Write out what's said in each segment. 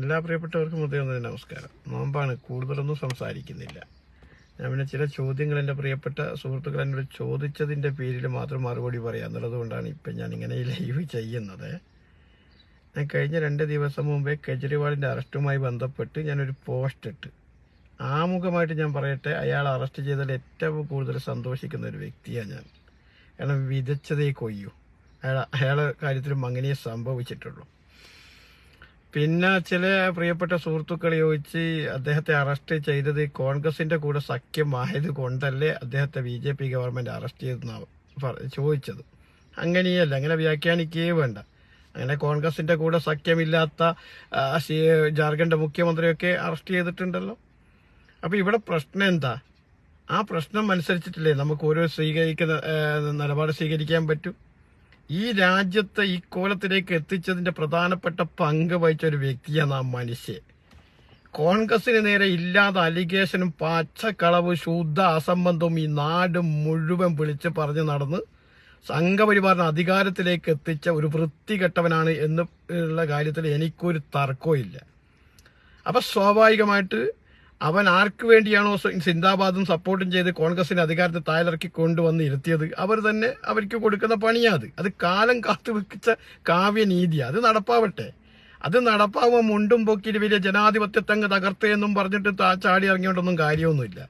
എല്ലാ പ്രിയപ്പെട്ടവർക്കും ഉദയം നമസ്കാരം. നോമ്പാണ് കൂടുതലൊന്നും സംസാരിക്കുന്നില്ല. ഞാൻ പിന്നെ ചില ചോദ്യങ്ങൾ എന്റെ പ്രിയപ്പെട്ട സുഹൃത്തുക്കൾ എന്നോട് ചോദിച്ചതിന്റെ പേരിൽ മാത്രം മറുപടി പറയാം. എന്നുള്ളത് കൊണ്ടാണ് ഇപ്പം ഞാൻ ഇങ്ങനെ ലൈവ് ചെയ്യുന്നത്. ഞാൻ കഴിഞ്ഞ രണ്ട് ദിവസം മുമ്പേ കെജ്രിവാളിന്റെ അറസ്റ്റുമായി ബന്ധപ്പെട്ട് ഞാനൊരു പോസ്റ്റ് ഇട്ട്. ആമുഖമായിട്ട് ഞാൻ പറയട്ടെ അയാൾ അറസ്റ്റ് ചെയ്തതിൽ ഏറ്റവും കൂടുതൽ സന്തോഷിക്കുന്ന ഒരു വ്യക്തിയാണ് ഞാൻ. കാരണം വിതച്ചതേ കൊയ്യൂ. അയാൾ അയാളെ കാര്യത്തിലും അങ്ങനെ സംഭവിച്ചിട്ടുള്ളൂ. പിന്നെ ചില പ്രിയപ്പെട്ട സുഹൃത്തുക്കൾ ചോദിച്ച് അദ്ദേഹത്തെ അറസ്റ്റ് ചെയ്തത് കോൺഗ്രസിന്റെ കൂടെ സഖ്യമായത് കൊണ്ടല്ലേ അദ്ദേഹത്തെ B J P government arrest ചെയ്തെന്നാണ് ചോദിച്ചത്. അങ്ങനെയല്ല അങ്ങനെ വ്യാഖ്യാനിക്കുകയേ വേണ്ട. അങ്ങനെ കോൺഗ്രസിന്റെ കൂടെ സഖ്യമില്ലാത്ത ജാർഖണ്ഡ് മുഖ്യമന്ത്രിയൊക്കെ അറസ്റ്റ് ചെയ്തിട്ടുണ്ടല്ലോ. അപ്പൊ ഇവിടെ പ്രശ്നം എന്താ? ആ പ്രശ്നം അനുസരിച്ചിട്ടില്ലേ നമുക്ക് ഓരോ സ്വീകരിക്കുന്ന നിലപാട് സ്വീകരിക്കാൻ പറ്റൂ? ഈ രാജ്യത്തെ ഈ കോലത്തിലേക്ക് എത്തിച്ചതിന്റെ പ്രധാനപ്പെട്ട പങ്ക് വഹിച്ച ഒരു വ്യക്തിയാണ് ആ മനുഷ്യൻ. കോൺഗ്രസിന് നേരെ ഇല്ലാത്ത അലിഗേഷനും പച്ചക്കളവ് ശുദ്ധ അസംബന്ധവും ഈ നാട് മുഴുവൻ വിളിച്ച് പറഞ്ഞു നടന്ന് സംഘപരിവാറിന് അധികാരത്തിലേക്ക് എത്തിച്ച ഒരു വൃത്തികെട്ടവനാണ് എന്ന് ഉള്ള കാര്യത്തിൽ എനിക്കൊരു തർക്കവും ഇല്ല അപ്പൊ സ്വാഭാവികമായിട്ട് അവൻ ആർക്ക് വേണ്ടിയാണോ സിന്ദാബാദും സപ്പോർട്ടും ചെയ്ത് കോൺഗ്രസിന്റെ അധികാരത്തെ തായലിറക്കി കൊണ്ടുവന്ന് ഇരുത്തിയത്? അവർ തന്നെ അവർക്ക് കൊടുക്കുന്ന പണിയാത് അത്. കാലം കാത്തു വെച്ച കാവ്യനീതിയാ. അത് നടപ്പാവട്ടെ. അത് നടപ്പാവുമ്പോൾ മുണ്ടും പൊക്കിരി വലിയ ജനാധിപത്യത്തങ്ങ് തകർത്തേ എന്നും പറഞ്ഞിട്ട് ചാടി ഇറങ്ങിയോണ്ടൊന്നും കാര്യമൊന്നുമില്ല.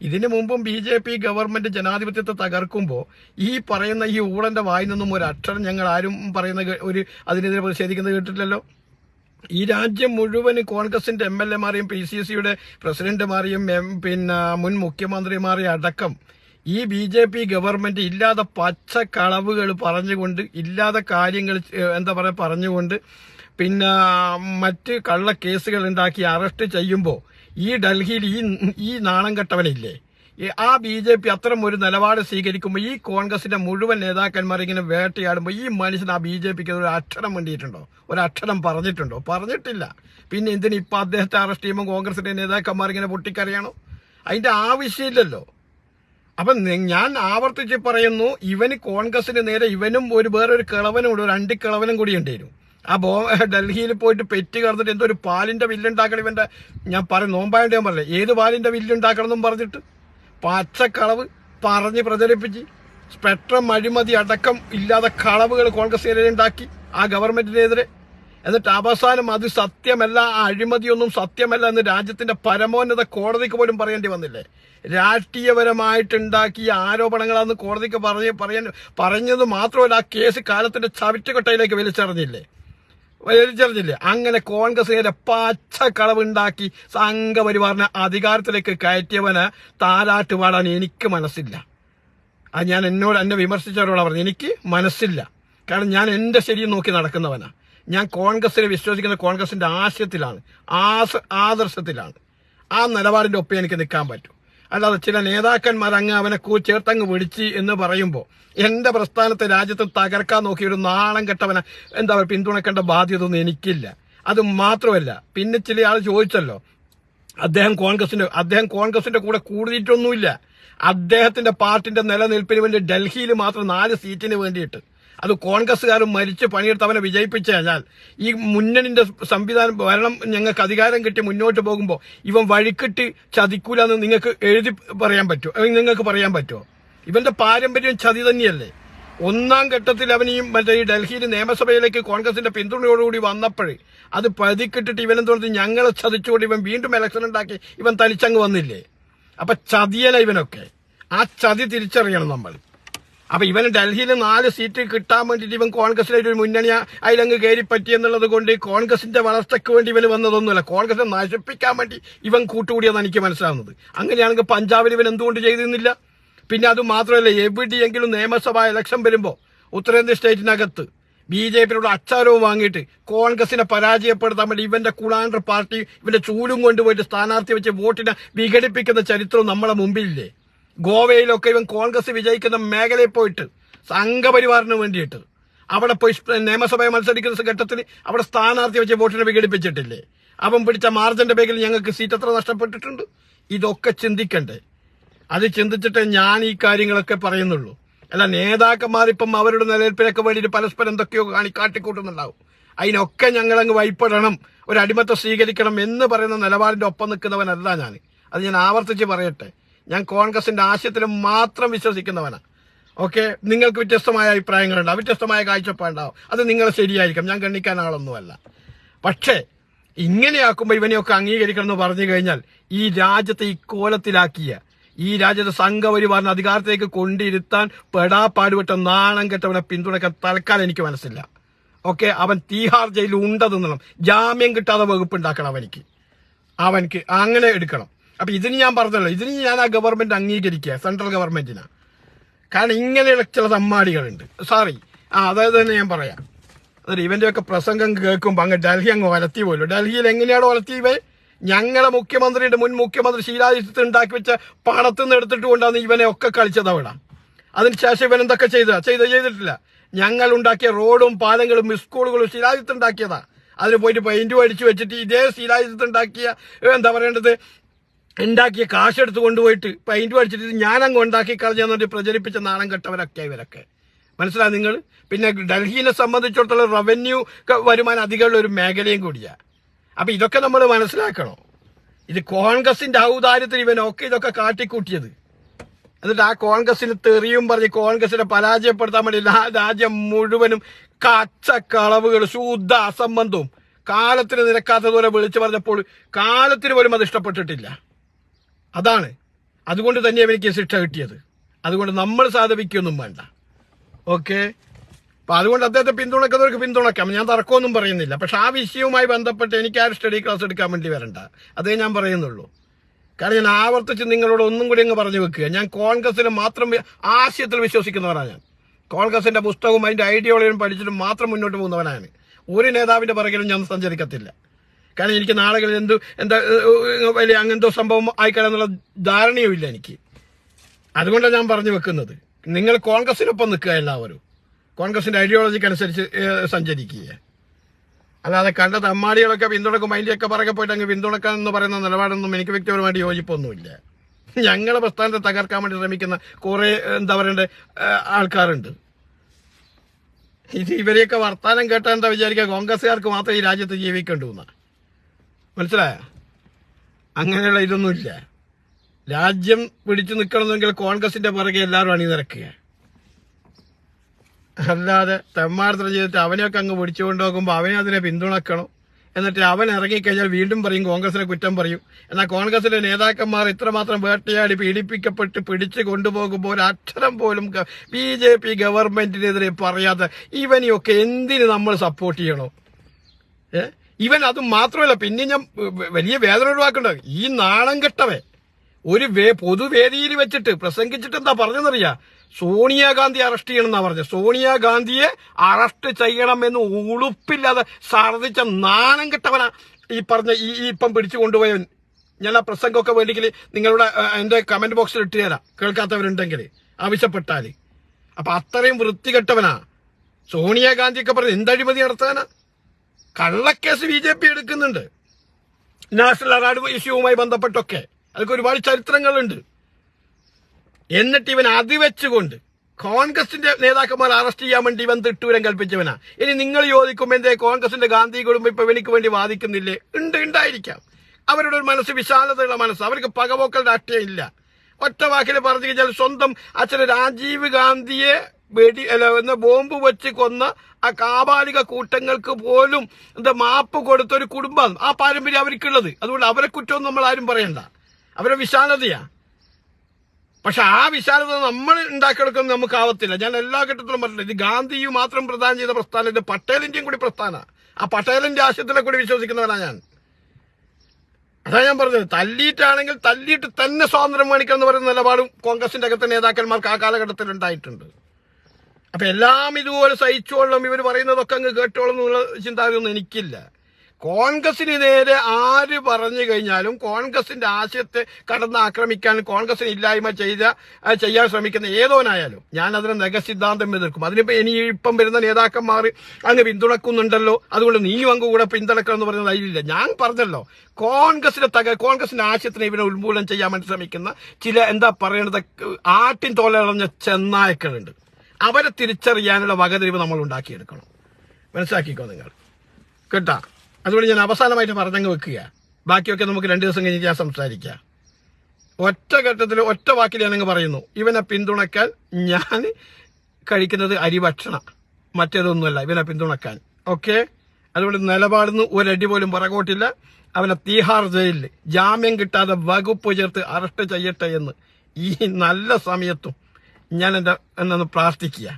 ഇതിനു മുമ്പും ബി ജെ പി ഗവൺമെന്റ് ജനാധിപത്യത്തെ തകർക്കുമ്പോൾ ഈ പറയുന്ന ഈ ഊളന്റെ വായിൽ നിന്നും ഒരു അക്ഷരം ഞങ്ങൾ ആരും പറയുന്ന ഒരു അതിനെതിരെ പ്രതിഷേധിക്കുന്നത് കേട്ടിട്ടില്ലല്ലോ? ഈ രാജ്യം മുഴുവൻ കോൺഗ്രസിന്റെ എം എൽ എമാരെയും പി സി സിയുടെ പ്രസിഡന്റുമാരെയും പിന്നെ മുൻ മുഖ്യമന്ത്രിമാരെയും അടക്കം ഈ ബി ജെ പി ഗവൺമെന്റ് ഇല്ലാതെ പച്ച കളവുകൾ പറഞ്ഞുകൊണ്ട് ഇല്ലാതെ കാര്യങ്ങൾ എന്താ പറയുക പറഞ്ഞുകൊണ്ട് പിന്നെ മറ്റ് കള്ള കേസുകൾ ഉണ്ടാക്കി അറസ്റ്റ് ചെയ്യുമ്പോൾ ഈ ഡൽഹിയിൽ ഈ ഈ നാണം കെട്ടവനില്ലേ? ആ ബി ജെ പി അത്തരം ഒരു നിലപാട് സ്വീകരിക്കുമ്പോൾ ഈ കോൺഗ്രസിന്റെ മുഴുവൻ നേതാക്കന്മാർ ഇങ്ങനെ വേട്ടയാടുമ്പോൾ ഈ മനുഷ്യൻ ആ ബി ജെ പിക്ക് ഒരു അക്ഷരം വേണ്ടിയിട്ടുണ്ടോ ഒരു അക്ഷരം പറഞ്ഞിട്ടുണ്ടോ? പറഞ്ഞിട്ടില്ല. പിന്നെ എന്തിന് ഇപ്പൊ അദ്ദേഹത്തെ അറസ്റ്റ് ചെയ്യുമ്പോൾ കോൺഗ്രസിന്റെ നേതാക്കന്മാർ ഇങ്ങനെ പൊട്ടിക്കറിയണോ അതിന്റെ ആവശ്യമില്ലല്ലോ. അപ്പൊ ഞാൻ ആവർത്തിച്ച് പറയുന്നു ഇവന് കോൺഗ്രസിന് നേരെ ഇവനും ഒരു വേറൊരു കിളവനും കൂടി ഒരു അണ്ടിക്കിളവനും കൂടി ഉണ്ടായിരുന്നു ആ ബോ ഡൽഹിയിൽ പോയിട്ട് പെറ്റ് കടന്നിട്ട് എന്തോ ഒരു പാലിന്റെ വില്ലുണ്ടാക്കണം ഇവന്റെ ഞാൻ പറയും നോമ്പായ ഞാൻ പറഞ്ഞില്ല ഏത് പാലിന്റെ വില്ലുണ്ടാക്കണം എന്നും പറഞ്ഞിട്ട്? പച്ചക്കളവ് പറഞ്ഞ് പ്രചരിപ്പിച്ച് സ്പെക്ട്രം അഴിമതി അടക്കം ഇല്ലാതെ കളവുകൾ കോൺഗ്രസ് ഉണ്ടാക്കി ആ ഗവൺമെന്റിനെതിരെ. എന്നിട്ട് അവസാനം അത് സത്യമല്ല ആ അഴിമതിയൊന്നും സത്യമല്ല എന്ന് രാജ്യത്തിന്റെ പരമോന്നത കോടതിക്ക് പോലും പറയേണ്ടി വന്നില്ലേ? രാഷ്ട്രീയപരമായിട്ടുണ്ടാക്കിയ ആരോപണങ്ങളാന്ന് കോടതിക്ക് പറഞ്ഞ് പറയാൻ പറഞ്ഞത് മാത്രമല്ല ആ കേസ് കാലത്തിന്റെ ചവിറ്റുകൊട്ടയിലേക്ക് വലിച്ചെറിഞ്ഞില്ലേ? വലിച്ചെറിഞ്ഞില്ലേ അങ്ങനെ കോൺഗ്രസിനെ പച്ചക്കളവുണ്ടാക്കി സംഘപരിവാറിനെ അധികാരത്തിലേക്ക് കയറ്റിയവന് താരാട്ട് പാടാൻ എനിക്ക് മനസ്സില്ല. അത് ഞാൻ എന്നോട് എന്നെ വിമർശിച്ചവരോട് പറഞ്ഞു എനിക്ക് മനസ്സില്ല. കാരണം ഞാൻ എന്റെ ശരിയും നോക്കി നടക്കുന്നവനാണ് ഞാൻ കോൺഗ്രസിനെ വിശ്വസിക്കുന്ന കോൺഗ്രസിന്റെ ആശയത്തിലാണ് ആദർശത്തിലാണ്. ആ നിലപാടിന്റെ ഒപ്പം എനിക്ക് നിൽക്കാൻ പറ്റും. അല്ലാതെ ചില നേതാക്കന്മാർ അങ്ങ് അവനെ ചേർത്തങ്ങ് വിളിച്ച് എന്ന് പറയുമ്പോൾ എന്റെ പ്രസ്ഥാനത്തെ രാജ്യത്ത് തകർക്കാൻ നോക്കിയ ഒരു നാളം കെട്ടവനെ എന്താ പറയുക പിന്തുണക്കേണ്ട ബാധ്യത ഒന്നും എനിക്കില്ല. അത് മാത്രമല്ല പിന്നെ ചില ആൾ ചോദിച്ചല്ലോ അദ്ദേഹം കോൺഗ്രസിന്റെ അദ്ദേഹം കോൺഗ്രസിന്റെ കൂടെ കൂടിയിട്ടൊന്നുമില്ല. അദ്ദേഹത്തിന്റെ പാർട്ടിന്റെ നിലനിൽപ്പിന് വേണ്ടി ഡൽഹിയിൽ മാത്രം നാല് സീറ്റിന് വേണ്ടിയിട്ട്. അത് കോൺഗ്രസ്സുകാർ മരിച്ച് പണിയെടുത്ത് അവനെ വിജയിപ്പിച്ചു കഴിഞ്ഞാൽ ഈ മുന്നണിന്റെ സംവിധാനം ഭരണം ഞങ്ങൾക്ക് അധികാരം കിട്ടി മുന്നോട്ട് പോകുമ്പോൾ ഇവൻ വഴിക്കിട്ട് ചതിക്കൂലെന്ന് നിങ്ങൾക്ക് എഴുതി പറയാൻ പറ്റുമോ? നിങ്ങൾക്ക് പറയാൻ പറ്റുമോ? ഇവന്റെ പാരമ്പര്യം ചതി തന്നെയല്ലേ? ഒന്നാം ഘട്ടത്തിൽ അവൻ ഈ മറ്റേ ഈ ഡൽഹിയിൽ നിയമസഭയിലേക്ക് കോൺഗ്രസിന്റെ പിന്തുണയോടുകൂടി വന്നപ്പോഴേ അത് പതിക്കിട്ടിട്ട് തോന്നി ഞങ്ങളെ ചതിച്ചുകൊണ്ട് ഇവൻ വീണ്ടും ഇലക്ഷൻ ഉണ്ടാക്കി ഇവൻ തനിച്ചങ്ങ് വന്നില്ലേ? അപ്പൊ ചതിയല ഇവനൊക്കെ. ആ ചതി തിരിച്ചറിയണം നമ്മൾ. അപ്പൊ ഇവന് ഡൽഹിയിൽ നാല് സീറ്റ് കിട്ടാൻ വേണ്ടിയിട്ട് ഇവൻ കോൺഗ്രസിലെ ഒരു മുന്നണി അതിലങ്ങ് പറ്റി എന്നുള്ളത് കൊണ്ട് കോൺഗ്രസിന്റെ വളർച്ചയ്ക്ക് വേണ്ടി ഇവന് വന്നതൊന്നുമല്ല. കോൺഗ്രസിനെ നശിപ്പിക്കാൻ വേണ്ടി ഇവൻ കൂട്ടുകൂടിയെന്ന് എനിക്ക് മനസ്സിലാവുന്നത്. അങ്ങനെയാണെങ്കിൽ പഞ്ചാബിൽ ഇവൻ എന്തുകൊണ്ട് ചെയ്തിരുന്നില്ല? പിന്നെ അത് മാത്രമല്ല എവിടെയെങ്കിലും നിയമസഭാ ഇലക്ഷൻ വരുമ്പോൾ ഉത്തരേന്ത്യ സ്റ്റേറ്റിനകത്ത് ബി ജെ പിയുടെ അച്ചാരവും വാങ്ങിയിട്ട് കോൺഗ്രസിനെ പരാജയപ്പെടുത്താൻ വേണ്ടി ഇവന്റെ കുളാണ്ടർ പാർട്ടി ഇവന്റെ ചൂലും കൊണ്ടുപോയിട്ട് സ്ഥാനാർത്ഥി വെച്ച് വോട്ടിനെ വിഘടിപ്പിക്കുന്ന ചരിത്രം നമ്മളെ മുമ്പിലില്ലേ? ഗോവയിലൊക്കെ ഇവൻ കോൺഗ്രസ് വിജയിക്കുന്ന മേഖലയിൽ പോയിട്ട് സംഘപരിവാറിന് വേണ്ടിയിട്ട്. അവിടെ പോയി നിയമസഭയെ മത്സരിക്കുന്ന ഘട്ടത്തിൽ അവിടെ സ്ഥാനാർത്ഥി വെച്ച് വോട്ടിനെ വിഘടിപ്പിച്ചിട്ടില്ലേ? അവൻ പിടിച്ച മാർജിന്റെ പേരിൽ ഞങ്ങൾക്ക് സീറ്റ് എത്ര നഷ്ടപ്പെട്ടിട്ടുണ്ട്? ഇതൊക്കെ ചിന്തിക്കണ്ടേ. അത് ചിന്തിച്ചിട്ട് ഞാൻ ഈ കാര്യങ്ങളൊക്കെ പറയുന്നുള്ളൂ. അല്ല നേതാക്കന്മാർ ഇപ്പം അവരുടെ നിലനിൽപ്പിനൊക്കെ വേണ്ടിയിട്ട് പരസ്പരം എന്തൊക്കെയോ കാണി കാട്ടിക്കൂട്ടുന്നുണ്ടാവും. അതിനൊക്കെ ഞങ്ങളങ്ങ് വൈപ്പെടണം ഒരു അടിമത്തെ സ്വീകരിക്കണം എന്ന് പറയുന്ന നിലപാടിന്റെ ഒപ്പം നിൽക്കുന്നവനല്ല ഞാൻ അത് ഞാൻ ആവർത്തിച്ച് പറയട്ടെ. ഞാൻ കോൺഗ്രസിന്റെ ആശയത്തിൽ മാത്രം വിശ്വസിക്കുന്നവനാണ് ഓക്കെ? നിങ്ങൾക്ക് വ്യത്യസ്തമായ അഭിപ്രായങ്ങളുണ്ടാവും. വ്യത്യസ്തമായ കാഴ്ചപ്പാടുണ്ടാവും. അത് നിങ്ങൾ ശരിയായിരിക്കും. ഞാൻ ഗണ്ണിക്കാൻ ആളൊന്നുമല്ല. പക്ഷേ ഇങ്ങനെയാക്കുമ്പോൾ ഇവനെയൊക്കെ അംഗീകരിക്കണം എന്ന് പറഞ്ഞു കഴിഞ്ഞാൽ ഈ രാജ്യത്തെ ഈ കോലത്തിലാക്കിയ ഈ രാജ്യത്തെ സംഘപരിവാറിന് അധികാരത്തിലേക്ക് കൊണ്ടിരുത്താൻ പെടാ പാടുപെട്ട നാണം കെട്ടവനെ പിന്തുണയ്ക്കാൻ തൽക്കാലം എനിക്ക് മനസ്സില്ല. ഓക്കെ? അവൻ തീഹാർ ജയിലിൽ ഉണ്ടതെന്നണം ജാമ്യം കിട്ടാതെ വകുപ്പ് ഉണ്ടാക്കണം അവനിക്ക്. അവൻക്ക് അങ്ങനെ എടുക്കണം. അപ്പൊ ഇതിന് ഞാൻ പറഞ്ഞല്ലോ ഇതിന് ഞാൻ ആ ഗവൺമെന്റ് അംഗീകരിക്കുക സെൻട്രൽ ഗവൺമെന്റിനാ കാരണം ഇങ്ങനെയുള്ള ചില തമ്മാടികളുണ്ട് സോറി ആ അതായത് തന്നെ ഞാൻ പറയാം. അതൊരു ഇവന്റെ ഒക്കെ പ്രസംഗം കേൾക്കുമ്പോൾ അങ്ങ് ഡൽഹി അങ്ങ് വലത്തി പോലും ഡൽഹിയിൽ എങ്ങനെയാണ് വലത്തിയവേ ഞങ്ങളെ മുഖ്യമന്ത്രിയുടെ മുൻ മുഖ്യമന്ത്രി ശീലാദിത്യത്തിൽ ഉണ്ടാക്കി വെച്ച പണത്തിൽ നിന്ന് എടുത്തിട്ട് കൊണ്ടാണ് ഇവനെ ഒക്കെ കളിച്ചത് അവിടെ. അതിനുശേഷം ഇവൻ എന്തൊക്കെ ചെയ്ത? ചെയ്ത് ചെയ്തിട്ടില്ല. ഞങ്ങൾ ഉണ്ടാക്കിയ റോഡും പാലങ്ങളും സ്കൂളുകളും ശീലാജിത്ത് ഉണ്ടാക്കിയതാ. അതിന് പോയിട്ട് പെയിന്റ് അടിച്ചു വെച്ചിട്ട് ഇതേ ശീലാജിത്ത് ഉണ്ടാക്കിയ എന്താ പറയേണ്ടത്? ഉണ്ടാക്കിയ കാശ് എടുത്ത് കൊണ്ടുപോയിട്ട് പെയിന്റ് അടിച്ചിട്ട് ഞാൻ അങ്ങ് ഉണ്ടാക്കി കളഞ്ഞെന്ന് പ്രചരിപ്പിച്ച നാണം കെട്ടവരൊക്കെ ഇവരൊക്കെ. മനസ്സിലായി നിങ്ങൾ? പിന്നെ ഡൽഹിനെ സംബന്ധിച്ചിടത്തോളം റവന്യൂ വരുമാനം അധികമുള്ള ഒരു മേഖലയും കൂടിയാണ് അപ്പം ഇതൊക്കെ നമ്മൾ മനസ്സിലാക്കണം. ഇത് കോൺഗ്രസിന്റെ ഔദാര്യത്തിൽ ഇവനൊക്കെ ഇതൊക്കെ കാട്ടിക്കൂട്ടിയത്. എന്നിട്ട് ആ കോൺഗ്രസിന് തെറിയും പറഞ്ഞ് കോൺഗ്രസിനെ പരാജയപ്പെടുത്താൻ വേണ്ടി രാജ്യം മുഴുവനും കച്ചക്കളവുകൾ ശുദ്ധ അസംബന്ധവും. കാലത്തിന് നിരക്കാത്തതുപോലെ വിളിച്ചു പറഞ്ഞപ്പോൾ കാലത്തിന് പോലും അത് ഇഷ്ടപ്പെട്ടിട്ടില്ല. അതാണ്. അതുകൊണ്ട് തന്നെ എനിക്ക് ശിക്ഷ കിട്ടിയത്. അതുകൊണ്ട് നമ്മൾ സാധപിക്കൊന്നും വേണ്ട. ഓക്കെ? അപ്പൊ അതുകൊണ്ട് അദ്ദേഹത്തെ പിന്തുണക്കുന്നവർക്ക് പിന്തുണക്കാം ഞാൻ തർക്കമൊന്നും പറയുന്നില്ല. പക്ഷെ ആ വിഷയവുമായി ബന്ധപ്പെട്ട് എനിക്ക് ആ സ്റ്റഡി ക്ലാസ് എടുക്കാൻ വേണ്ടി വരണ്ട. അതേ ഞാൻ പറയുന്നുള്ളൂ. കാരണം ഞാൻ ആവർത്തിച്ച് നിങ്ങളോട് ഒന്നും കൂടി അങ്ങ് പറഞ്ഞു വെക്കുക. ഞാൻ കോൺഗ്രസിന് മാത്രം ആശയത്തിൽ വിശ്വസിക്കുന്നവനാണ് ഞാൻ. കോൺഗ്രസിന്റെ പുസ്തകവും അതിന്റെ ഐഡിയോളജിയും പഠിച്ചിട്ട് മാത്രം മുന്നോട്ട് പോകുന്നവനാണ് ഒരു നേതാവിന്റെ പിറകിലും ഞാൻ സഞ്ചരിക്കത്തില്ല. കാരണം എനിക്ക് നാളുകളിൽ എന്ത് എന്താ വലിയ അങ്ങെന്തോ സംഭവം ആയിക്കാളെന്നുള്ള ധാരണയും ഇല്ല എനിക്ക്. അതുകൊണ്ടാണ് ഞാൻ പറഞ്ഞു വെക്കുന്നത്. നിങ്ങൾ കോൺഗ്രസിനൊപ്പം നിൽക്കുക എല്ലാവരും. കോൺഗ്രസിന്റെ ഐഡിയോളജിക്ക് അനുസരിച്ച് സഞ്ചരിക്കുക. അല്ലാതെ കണ്ട തമ്മാടികളൊക്കെ പിന്തുണക്കും അതിന്റെയൊക്കെ പുറകെ പോയിട്ട് അങ്ങ് പിന്തുണക്കാൻ എന്ന് പറയുന്ന നിലപാടൊന്നും എനിക്ക് വ്യക്തിപരമായിട്ട് യോജിപ്പൊന്നുമില്ല. ഞങ്ങളെ പ്രസ്ഥാനത്തെ തകർക്കാൻ വേണ്ടി ശ്രമിക്കുന്ന കുറെ എന്താ പറയണ്ടേ ആൾക്കാരുണ്ട്. ഇത് ഇവരെയൊക്കെ വർത്താനം കേട്ടാൽ എന്താ വിചാരിക്കുക? കോൺഗ്രസ്സുകാർക്ക് മാത്രമേ ഈ രാജ്യത്ത് ജീവിക്കേണ്ടൂ എന്നാ മനസ്സിലായ? അങ്ങനെയുള്ള ഇതൊന്നുമില്ല. രാജ്യം പിടിച്ചു നിൽക്കണമെങ്കിൽ കോൺഗ്രസിന്റെ പുറകെ എല്ലാവരും അണിനിരക്കുക. അല്ലാതെ തെമ്മാർത്തനം ചെയ്തിട്ട് അവനെയൊക്കെ അങ്ങ് പിടിച്ചു കൊണ്ടുപോകുമ്പോൾ അവനെ അതിനെ പിന്തുണക്കണം. എന്നിട്ട് അവൻ ഇറങ്ങിക്കഴിഞ്ഞാൽ വീണ്ടും പറയും കോൺഗ്രസിനെ കുറ്റം പറയും. എന്നാൽ കോൺഗ്രസിലെ നേതാക്കന്മാർ ഇത്രമാത്രം വേട്ടയാടി പീഡിപ്പിക്കപ്പെട്ട് പിടിച്ചു കൊണ്ടുപോകുമ്പോൾ ഒരക്ഷരം പോലും ബി ജെ പി ഗവൺമെന്റിനെതിരെ പറയാതെ ഇവനെയൊക്കെ എന്തിനു നമ്മൾ സപ്പോർട്ട് ചെയ്യണോ? ഏ? ഇവൻ അത് മാത്രമല്ല പിന്നെ ഞാൻ വലിയ വേദന ഒഴിവാക്കേണ്ടത് ഈ നാണം കെട്ടവേ ഒരു വേ പൊതുവേദിയിൽ വെച്ചിട്ട് പ്രസംഗിച്ചിട്ട് എന്താ പറഞ്ഞെന്നറിയാ സോണിയാഗാന്ധി അറസ്റ്റ് ചെയ്യണം എന്നാ പറഞ്ഞത് സോണിയാഗാന്ധിയെ അറസ്റ്റ് ചെയ്യണമെന്ന് ഉളുപ്പില്ലാതെ സർദിച്ച നാണം കെട്ടവനാ ഈ പറഞ്ഞ ഈ ഇപ്പം പിടിച്ചു കൊണ്ടുപോയവൻ. ഞാൻ ആ പ്രസംഗമൊക്കെ വേണ്ടെങ്കിൽ നിങ്ങളുടെ എന്റെ കമന്റ് ബോക്സിൽ ഇട്ട് തരാം. കേൾക്കാത്തവരുണ്ടെങ്കിൽ ആവശ്യപ്പെട്ടാൽ അപ്പൊ അത്രയും വൃത്തികെട്ടവനാ. സോണിയാഗാന്ധിയൊക്കെ പറഞ്ഞ് എന്തഴിമതി നടത്താനാ? കള്ളക്കേസ് ബി ജെ പി എടുക്കുന്നുണ്ട്. നാഷണൽ അവാർഡ് ഇഷ്യൂവുമായി ബന്ധപ്പെട്ടൊക്കെ. അതൊക്കെ ഒരുപാട് ചരിത്രങ്ങളുണ്ട്. എന്നിട്ട് ഇവൻ അത് വെച്ചുകൊണ്ട് കോൺഗ്രസിന്റെ നേതാക്കന്മാർ അറസ്റ്റ് ചെയ്യാൻ വേണ്ടി ഇവൻ തിട്ടൂരം കൽപ്പിച്ചവനാ. ഇനി നിങ്ങൾ ചോദിക്കുമ്പോൾ എന്തേ കോൺഗ്രസിന്റെ ഗാന്ധി കുടുംബം ഇപ്പൊ ഇവനിക്ക് വേണ്ടി വാദിക്കുന്നില്ലേ? ഉണ്ട് ഉണ്ടായിരിക്കാം. അവരുടെ ഒരു മനസ്സ് വിശാലതയുള്ള മനസ്സ്. അവർക്ക് പകവോക്കൽ രാഷ്ട്രീയം ഇല്ല. ഒറ്റ വാക്കിൽ പറഞ്ഞു കഴിഞ്ഞാൽ സ്വന്തം അച്ഛൻ രാജീവ് ഗാന്ധിയെ വെടി അല്ല എന്ന ബോംബ് വെച്ച് കൊന്ന ആ കാബാലിക കൂട്ടങ്ങൾക്ക് പോലും എന്താ മാപ്പ് കൊടുത്ത ഒരു കുടുംബം ആ പാരമ്പര്യം അവർക്കുള്ളത്. അതുകൊണ്ട് അവരെ കുറ്റവും നമ്മൾ ആരും പറയണ്ട. അവരെ വിശാലതയാ. പക്ഷെ ആ വിശാലത നമ്മൾ ഉണ്ടാക്കിയെടുക്കുന്നത് നമുക്ക് ആവത്തില്ല. ഞാൻ എല്ലാ ഘട്ടത്തിലും പറഞ്ഞില്ല ഇത് ഗാന്ധിയും മാത്രം പ്രധാനം ചെയ്ത പ്രസ്ഥാനം. ഇത് പട്ടേലിന്റെയും കൂടി പ്രസ്ഥാന. ആ പട്ടേലിന്റെ ആശയത്തിലെ കൂടി വിശ്വസിക്കുന്നവനാ ഞാൻ. അതാ ഞാൻ പറഞ്ഞത്. തല്ലിയിട്ടാണെങ്കിൽ തല്ലിയിട്ട് തന്നെ സ്വാതന്ത്ര്യം മേടിക്കണം എന്ന് പറയുന്ന നിലപാടും കോൺഗ്രസിന്റെ അകത്തെ നേതാക്കന്മാർക്ക് ആ കാലഘട്ടത്തിൽ ഉണ്ടായിട്ടുണ്ട്. അപ്പൊ എല്ലാം ഇതുപോലെ സഹിച്ചോളണം ഇവർ പറയുന്നതൊക്കെ അങ്ങ് കേട്ടോളും എന്നുള്ള ചിന്താഗതിയൊന്നും എനിക്കില്ല. കോൺഗ്രസിന് നേരെ ആര് പറഞ്ഞു കഴിഞ്ഞാലും കോൺഗ്രസിന്റെ ആശയത്തെ കടന്ന് ആക്രമിക്കാൻ കോൺഗ്രസിന് ഇല്ലായ്മ ചെയ്ത ചെയ്യാൻ ശ്രമിക്കുന്ന ഏതോനായാലും ഞാൻ അതിനെ നഗസിദ്ധാന്തം എതിർക്കും. അതിനിപ്പോ ഇനി ഇപ്പം വരുന്ന നേതാക്കന്മാർ അങ്ങ് പിന്തുണക്കുന്നുണ്ടല്ലോ. അതുകൊണ്ട് നീയും അങ്ങ് കൂടെ പിന്തുണക്കണം എന്ന് പറയുന്നത് അതിലില്ല. ഞാൻ പറഞ്ഞല്ലോ കോൺഗ്രസിന്റെ തക കോൺഗ്രസിന്റെ ആശയത്തിനെ ഇവനെ ഉന്മൂലനം ചെയ്യാൻ വേണ്ടി ശ്രമിക്കുന്ന ചില എന്താ പറയേണ്ടത് ആട്ടിൻ തോലളഞ്ഞ ചെന്നായ്ക്കളുണ്ട്. അവരെ തിരിച്ചറിയാനുള്ള വകതിരിവ് നമ്മൾ ഉണ്ടാക്കിയെടുക്കണം. മനസ്സിലാക്കിക്കോ നിങ്ങൾ. കേട്ടാ? അതുകൊണ്ട് ഞാൻ അവസാനമായിട്ട് പറഞ്ഞങ്ങ് വെക്കുക. ബാക്കിയൊക്കെ നമുക്ക് രണ്ട് ദിവസം കഴിഞ്ഞ് ഞാൻ സംസാരിക്കാം. ഒറ്റ ഘട്ടത്തിൽ ഒറ്റ വാക്കിൽ ഞാനങ്ങ് പറയുന്നു. ഇവനെ പിന്തുണക്കാൻ ഞാൻ കഴിക്കുന്നത് അരിഭക്ഷണം. മറ്റേതൊന്നുമല്ല ഇവനെ പിന്തുണക്കാൻ ഓക്കെ? അതുകൊണ്ട് നിലപാടുന്നു. ഒരടി പോലും പുറകോട്ടില്ല. അവനെ തീഹാർ ജയിലിൽ ജാമ്യം കിട്ടാതെ വകുപ്പ് ചേർത്ത് അറസ്റ്റ് ചെയ്യട്ടെ എന്ന് ഈ നല്ല സമയത്തും ഞാൻ എന്താ എന്നൊന്ന് പ്രാർത്ഥിക്കുക.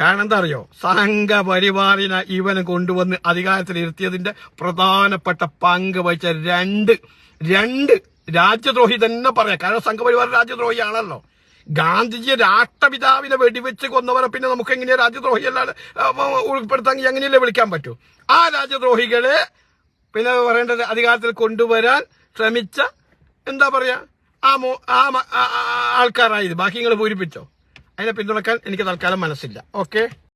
കാരണം എന്താ അറിയോ സംഘപരിവാറിനെ ഇവനെ കൊണ്ടുവന്ന് അധികാരത്തിലിരുത്തിയതിന്റെ പ്രധാനപ്പെട്ട പങ്ക് വഹിച്ച രണ്ട് രണ്ട് രാജ്യദ്രോഹി തന്നെ പറയാം. കാരണം സംഘപരിവാർ രാജ്യദ്രോഹിയാണല്ലോ. ഗാന്ധിജിയെ രാഷ്ട്രപിതാവിനെ വെടിവെച്ച് കൊന്നവരെ പിന്നെ നമുക്ക് എങ്ങനെയാ രാജ്യദ്രോഹി ഉൾപ്പെടുത്താൻ എങ്ങനെയല്ലേ വിളിക്കാൻ പറ്റൂ? ആ രാജ്യദ്രോഹികളെ പിന്നെ പറയേണ്ടത് അധികാരത്തിൽ കൊണ്ടുവരാൻ ശ്രമിച്ച എന്താ പറയാ? ആ മോ ആ ആൾക്കാരായത്. ബാക്കി നിങ്ങൾ പൂരിപ്പിച്ചോ. അതിനെ പിന്തുണക്കാൻ എനിക്ക് തൽക്കാലം മനസ്സില്ല. ഓക്കെ?